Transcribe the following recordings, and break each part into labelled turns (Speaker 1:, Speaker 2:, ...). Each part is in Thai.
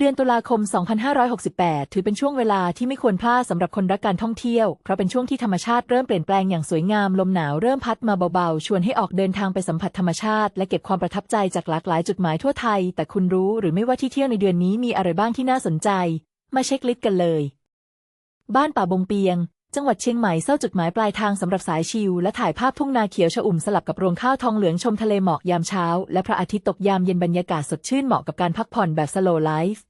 Speaker 1: เดือนตุลาคม 2568 ถือเป็นช่วงเวลาที่ไม่ควรพลาดสำหรับคนรักการท่องเที่ยว เพราะเป็นช่วงที่ธรรมชาติเริ่มเปลี่ยนแปลงอย่างสวยงาม ลมหนาวเริ่มพัดมาเบาๆ ชวนให้ออกเดินทางไปสัมผัสธรรมชาติ และเก็บความประทับใจจากหลากหลายจุดหมายทั่วไทย แต่คุณรู้หรือไม่ว่าที่เที่ยวในเดือนนี้มีอะไรบ้างที่น่าสนใจ มาเช็คลิสต์กันเลย บ้านป่าบงเปียง จังหวัดเชียงใหม่เศร้าจุดหมายปลายทางสำหรับสายชิลและถ่ายภาพทุ่งนาเขียวชอุ่มสลับกับรวงข้าวทองเหลืองชมทะเลหมอกยามเช้า และพระอาทิตย์ตกยามเย็นบรรยากาศสดชื่นเหมาะกับการพักผ่อนแบบสโลไลฟ์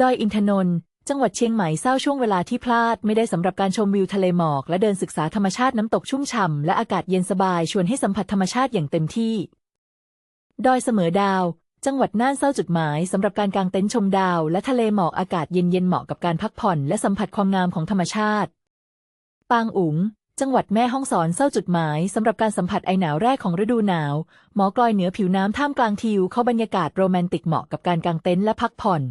Speaker 1: ดอยอินทนนท์จังหวัดเชียงใหม่เศร้าช่วงเวลาที่พลาดไม่ได้สำหรับการชมวิวทะเลหมอก และเดินศึกษาธรรมชาติน้ำตกชุ่มฉ่ำและอากาศเย็นสบายชวนให้สัมผัสธรรมชาติอย่างเต็มที่ ดอยเสมอดาว จังหวัดน่านเศร้าจุดหมายสำหรับการกางเต็นท์ชมดาว และทะเลหมอกอากาศเย็นๆเหมาะกับการพักผ่อน และสัมผัสความงามของธรรมชาติ ปางอุ๋ง จังหวัดแม่ฮ่องสอนเศร้าจุดหมายสำหรับการสัมผัสไอหนาวแรกของฤดูหนาว หมอกลอยเหนือผิวน้ำท่ามกลางทิวเข้าบรรยากาศโรแมนติกเหมาะกับการกางเต็นท์และพักผ่อน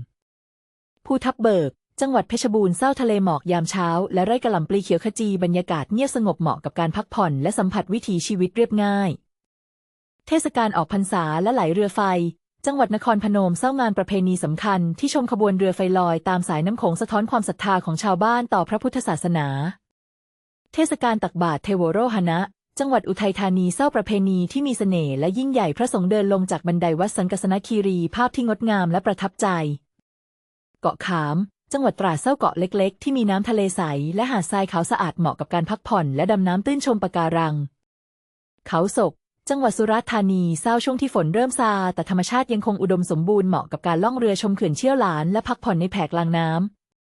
Speaker 1: ภูทับเบิก จังหวัดเพชรบูรณ์เศร้าทะเลหมอกยามเช้า และไร่กระหล่ำปลีเขียวขจีบรรยากาศเงียบสงบเหมาะกับการพักผ่อน และสัมผัสวิถีชีวิตเรียบง่าย เทศกาลออกพรรษาและไหลเรือไฟจังหวัดนครพนมเศร้างานประเพณีสำคัญที่ชมขบวนเรือไฟลอยตามสายน้ำโขงสะท้อนความศรัทธาของชาวบ้านต่อพระพุทธศาสนา เทศกาลตักบาตรเทโวโรหณะจังหวัดอุทัยธานีเศร้าประเพณีที่มีเสน่ห์และยิ่งใหญ่พระสงฆ์เดินลงจากบันไดวัดสังกสนคีรีภาพที่งดงามและประทับใจ เกาะขาม จังหวัดตราดเศร้าเกาะเล็กๆ ที่มีน้ำทะเลใส และหาดทรายขาวสะอาดเหมาะกับการพักผ่อนและดำน้ำตื้นชมปะการัง เขาศก จังหวัดสุราษฎร์ธานีเศร้าช่วงที่ฝนเริ่มซาแต่ธรรมชาติยังคงอุดมสมบูรณ์เหมาะกับการล่องเรือชมเขื่อนเชี่ยวหลาน และพักผ่อนในแผกลางน้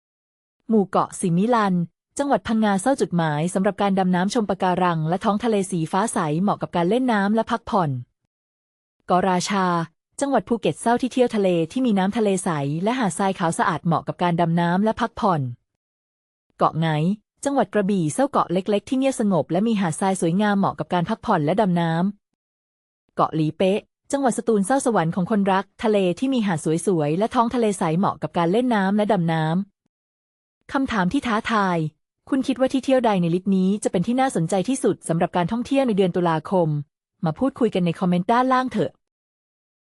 Speaker 1: ำหมู่เกาะสิมิลัน จังหวัดพังงาเศร้าจุดหมายสำหรับการดำน้ำชมปะการัง และท้องทะเลสีฟ้าใสเหมาะกับการเล่นน้ำและพักผ่อนเกาะราชา จังหวัดภูเก็ตเศร้าที่เที่ยวทะเลที่มีน้ำทะเลใส และหาดทรายขาวสะอาดเหมาะกับการดำน้ำและพักผ่อน เกาะไง จังหวัดกระบี่เศร้าเกาะเล็ก ๆ ที่เงียบสงบ และมีหาดทรายสวยงามเหมาะกับการพักผ่อนและดำน้ำเกาะหลีเป๊ะ จังหวัดสตูลเศร้าสวรรค์ของคนรัก ทะเลที่มีหาดสวยๆและท้องทะเลใสเหมาะกับการเล่นน้ำและดำน้ำคำถามที่ท้าทาย คุณคิดว่าที่เที่ยวใดในลิสต์นี้จะเป็นที่น่าสนใจที่สุดสำหรับการท่องเที่ยวในเดือนตุลาคม มาพูดคุยกันในคอมเมนต์ด้านล่างเถอะ